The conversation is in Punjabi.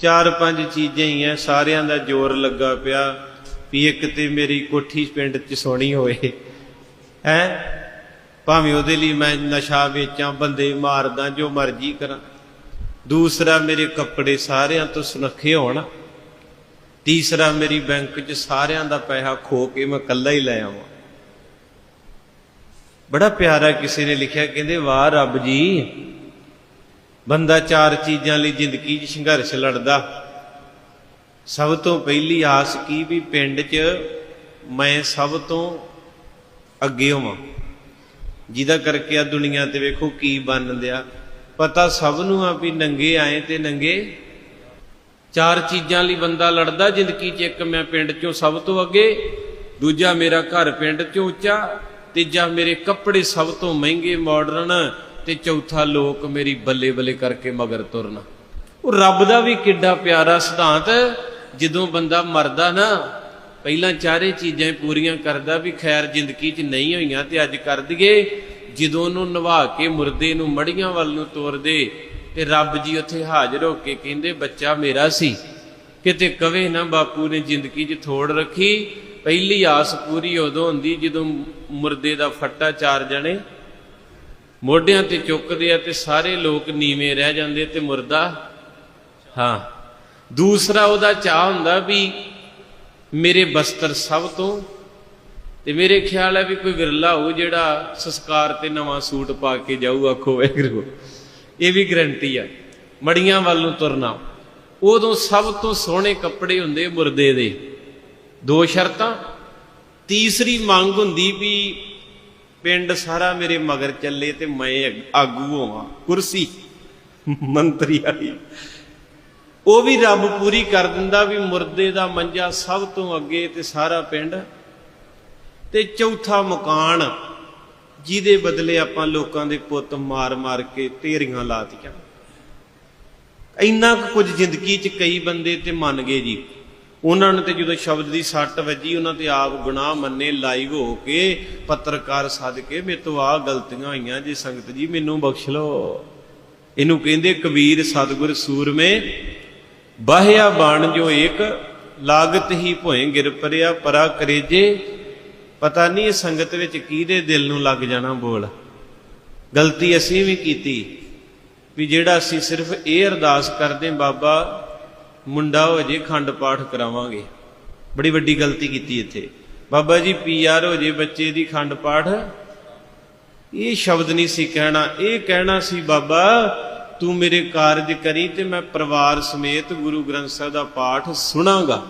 ਚਾਰ ਪੰਜ ਚੀਜ਼ਾਂ ਹੀ ਐ ਸਾਰਿਆਂ ਦਾ ਜ਼ੋਰ ਲੱਗਾ ਪਿਆ ਵੀ ਇੱਕ ਤੇ ਮੇਰੀ ਕੋਠੀ ਪਿੰਡ 'ਚ ਸੋਹਣੀ ਹੋਏ। ਹੈ? ਭਾਵੇਂ ਉਹਦੇ ਲਈ ਮੈਂ ਨਸ਼ਾ ਵੇਚਾਂ, ਬੰਦੇ ਮਾਰਦਾ, ਜੋ ਮਰਜ਼ੀ ਕਰਾਂ। ਦੂਸਰਾ, ਮੇਰੇ ਕੱਪੜੇ ਸਾਰਿਆਂ ਤੋਂ ਸੁਨੱਖੇ ਹੋਣ। ਤੀਸਰਾ, ਮੇਰੀ ਬੈਂਕ 'ਚ ਸਾਰਿਆਂ ਦਾ ਪੈਸਾ ਖੋ ਕੇ ਮੈਂ ਇਕੱਲਾ ਹੀ ਲੈ ਆਵਾਂ। ਬੜਾ ਪਿਆਰਾ ਕਿਸੇ ਨੇ ਲਿਖਿਆ, ਕਹਿੰਦੇ, ਵਾਹ ਰੱਬ ਜੀ ਬੰਦਾ ਚਾਰ ਚੀਜ਼ਾਂ ਲਈ ਜ਼ਿੰਦਗੀ 'ਚ ਸੰਘਰਸ਼ ਲੜਦਾ। ਸਭ ਤੋਂ ਪਹਿਲੀ ਆਸ ਕੀ ਵੀ ਪਿੰਡ 'ਚ ਮੈਂ ਸਭ ਤੋਂ ਅੱਗੇ ਹੋਵਾਂ? ਜਿਹਦਾ ਕਰਕੇ ਆ ਦੁਨੀਆ ਤੇ ਵੇਖੋ ਕੀ ਬਣ ਦਿਆ ਪਤਾ ਸਭ ਨੂੰ ਆ ਵੀ ਨੰਗੇ ਆਏ ਤੇ ਨੰਗੇ। ਚਾਰ ਚੀਜ਼ਾਂ ਲਈ ਬੰਦਾ ਲੜਦਾ ਜ਼ਿੰਦਗੀ 'ਚ, ਇੱਕ ਮੈਂ ਪਿੰਡ 'ਚੋਂ ਸਭ ਤੋਂ ਅੱਗੇ, ਦੂਜਾ ਮੇਰਾ ਘਰ ਪਿੰਡ 'ਚੋਂ ਉੱਚਾ, ਤੀਜਾ ਮੇਰੇ ਕੱਪੜੇ ਸਭ ਤੋਂ ਮਹਿੰਗੇ ਮਾਡਰਨ ਤੇ ਚੌਥਾ ਲੋਕ ਮੇਰੀ ਬੱਲੇ ਬੱਲੇ ਕਰਕੇ ਮਗਰ ਤੁਰਨਾ। ਉਹ ਰੱਬ ਦਾ ਵੀ ਕਿੱਡਾ ਪਿਆਰਾ ਸਿਧਾਂਤ ਜਦੋਂ ਬੰਦਾ ਮਰਦਾ ਨਾ, ਪਹਿਲਾਂ ਚਾਰੇ ਚੀਜ਼ਾਂ ਪੂਰੀਆਂ ਕਰਦਾ ਵੀ ਖੈਰ ਜ਼ਿੰਦਗੀ 'ਚ ਨਹੀਂ ਹੋਈਆਂ ਤੇ ਅੱਜ ਕਰ ਦਈਏ। ਜਦੋਂ ਉਹਨੂੰ ਨਵਾ ਕੇ ਮੁਰਦੇ ਨੂੰ ਮੜੀਆਂ ਵੱਲ ਨੂੰ ਤੋਰਦੇ ਤੇ ਰੱਬ ਜੀ ਉੱਥੇ ਹਾਜ਼ਰ ਹੋ ਕੇ ਕਹਿੰਦੇ, ਬੱਚਾ ਮੇਰਾ ਸੀ। ਕਿਤੇ ਕਵੇ ਨਾ, ਬਾਪੂ ਨੇ ਜ਼ਿੰਦਗੀ 'ਚ ਥੋੜ ਰੱਖੀ, ਪਹਿਲੀ ਆਸ ਪੂਰੀ ਉਦੋਂ ਹੁੰਦੀ ਜਦੋਂ ਮੁਰਦੇ ਦਾ ਫੱਟਾ ਚਾਰ ਜਣੇ ਮੋਢਿਆਂ ਤੇ ਚੁੱਕਦੇ ਆ ਤੇ ਸਾਰੇ ਲੋਕ ਨੀਵੇਂ ਰਹਿ ਜਾਂਦੇ ਤੇ ਮੁਰਦਾ, ਹਾਂ। ਦੂਸਰਾ ਉਹਦਾ ਚਾਹ ਹੁੰਦਾ ਵੀ ਮੇਰੇ ਬਸਤਰ ਸਭ ਤੋਂ ਤੇ ਮੇਰੇ ਖਿਆਲ ਹੈ ਵੀ ਕੋਈ ਵਿਰਲਾ ਹੋਊ ਜਿਹੜਾ ਸੰਸਕਾਰ ਤੇ ਨਵਾਂ ਸੂਟ ਪਾ ਕੇ ਜਾਊ ਆਖੋ ਵੈਗਰੂ ਇਹ ਵੀ ਗਰੰਟੀ ਆ। ਮੜੀਆਂ ਵੱਲ ਨੂੰ ਤੁਰਨਾ। ਉਦੋਂ ਸਭ ਤੋਂ ਸੋਹਣੇ ਕੱਪੜੇ ਹੁੰਦੇ ਮੁਰਦੇ ਦੇ। ਦੋ ਸ਼ਰਤਾਂ। ਤੀਸਰੀ ਮੰਗ ਹੁੰਦੀ ਵੀ ਪਿੰਡ ਸਾਰਾ ਮੇਰੇ ਮਗਰ ਚੱਲੇ ਤੇ ਮੈਂ ਆਗੂ ਹੋਵਾਂ। ਕੁਰਸੀ। ਮੰਤਰੀ ਵਾਲੀ ਉਹ ਵੀ ਰੱਬ ਪੂਰੀ ਕਰ ਦਿੰਦਾ ਵੀ ਮੁਰਦੇ ਦਾ ਮੰਜਾ ਸਭ ਤੋਂ ਅੱਗੇ ਤੇ ਸਾਰਾ ਪਿੰਡ। ਤੇ ਚੌਥਾ ਮਕਾਨ, ਜਿਹਦੇ ਬਦਲੇ ਆਪਾਂ ਲੋਕਾਂ ਦੇ ਪੁੱਤ ਮਾਰ-ਮਾਰ ਕੇ ਢੇਰੀਆਂ ਲਾਤੀਆਂ। ਇੰਨਾ ਕੁ ਕੁਝ ਜ਼ਿੰਦਗੀ 'ਚ ਕਈ ਬੰਦੇ ਤੇ ਮੰਨ ਗਏ ਜੀ। ਉਹਨਾਂ ਨੇ ਤੇ ਜਦੋਂ ਸ਼ਬਦ ਦੀ ਸੱਟ ਵੱਜੀ, ਉਹਨਾਂ ਤੇ ਆਪ ਗੁਨਾਹ ਮੰਨੇ, ਲਾਈਵ ਹੋ ਕੇ ਪੱਤਰਕਾਰ ਸੱਦ ਕੇ ਮੇਰੇ ਤੋਂ ਆ ਗਲਤੀਆਂ ਹੋਈਆਂ ਜੀ, ਸੰਗਤ ਜੀ ਮੈਨੂੰ ਬਖਸ਼ ਲਓ। ਇਹਨੂੰ ਕਹਿੰਦੇ ਕਬੀਰ ਸਤਿਗੁਰ ਸੂਰਮੇ, ਬਾਹਿਆ ਬਾਣ ਜੋ ਏਕ, ਲਾਗਤ ਹੀ ਭੋਏ ਗਿਰ ਪਰਿਆ ਪਰਾ ਕਰੇਜੇ ਪਤਾ ਨਹੀਂ ਇਹ ਸੰਗਤ ਵਿੱਚ ਕਿਹਦੇ ਦਿਲ ਨੂੰ ਲੱਗ ਜਾਣਾ ਬੋਲ। ਗਲਤੀ ਅਸੀਂ ਵੀ ਕੀਤੀ, ਵੀ ਜਿਹੜਾ ਅਸੀਂ ਸਿਰਫ ਇਹ ਅਰਦਾਸ ਕਰਦੇ ਬਾਬਾ ਮੁੰਡਾ ਹੋ ਜੇ, ਖੰਡ ਪਾਠ ਕਰਾਵਾਂਗੇ। ਬੜੀ ਵੱਡੀ ਗਲਤੀ ਕੀਤੀ ਇੱਥੇ। ਬਾਬਾ ਜੀ ਪੀਆਰ ਹੋ ਜੇ ਬੱਚੇ ਦੀ ਖੰਡ ਪਾਠ। ਇਹ ਸ਼ਬਦ ਨਹੀਂ ਸੀ ਕਹਿਣਾ। ਇਹ ਕਹਿਣਾ ਸੀ, ਬਾਬਾ, ਤੂੰ ਮੇਰੇ ਕਾਰਜ ਕਰੀ ਤੇ ਮੈਂ ਪਰਿਵਾਰ ਸਮੇਤ ਗੁਰੂ ਗ੍ਰੰਥ ਸਾਹਿਬ ਦਾ ਪਾਠ ਸੁਣਾਂਗਾ।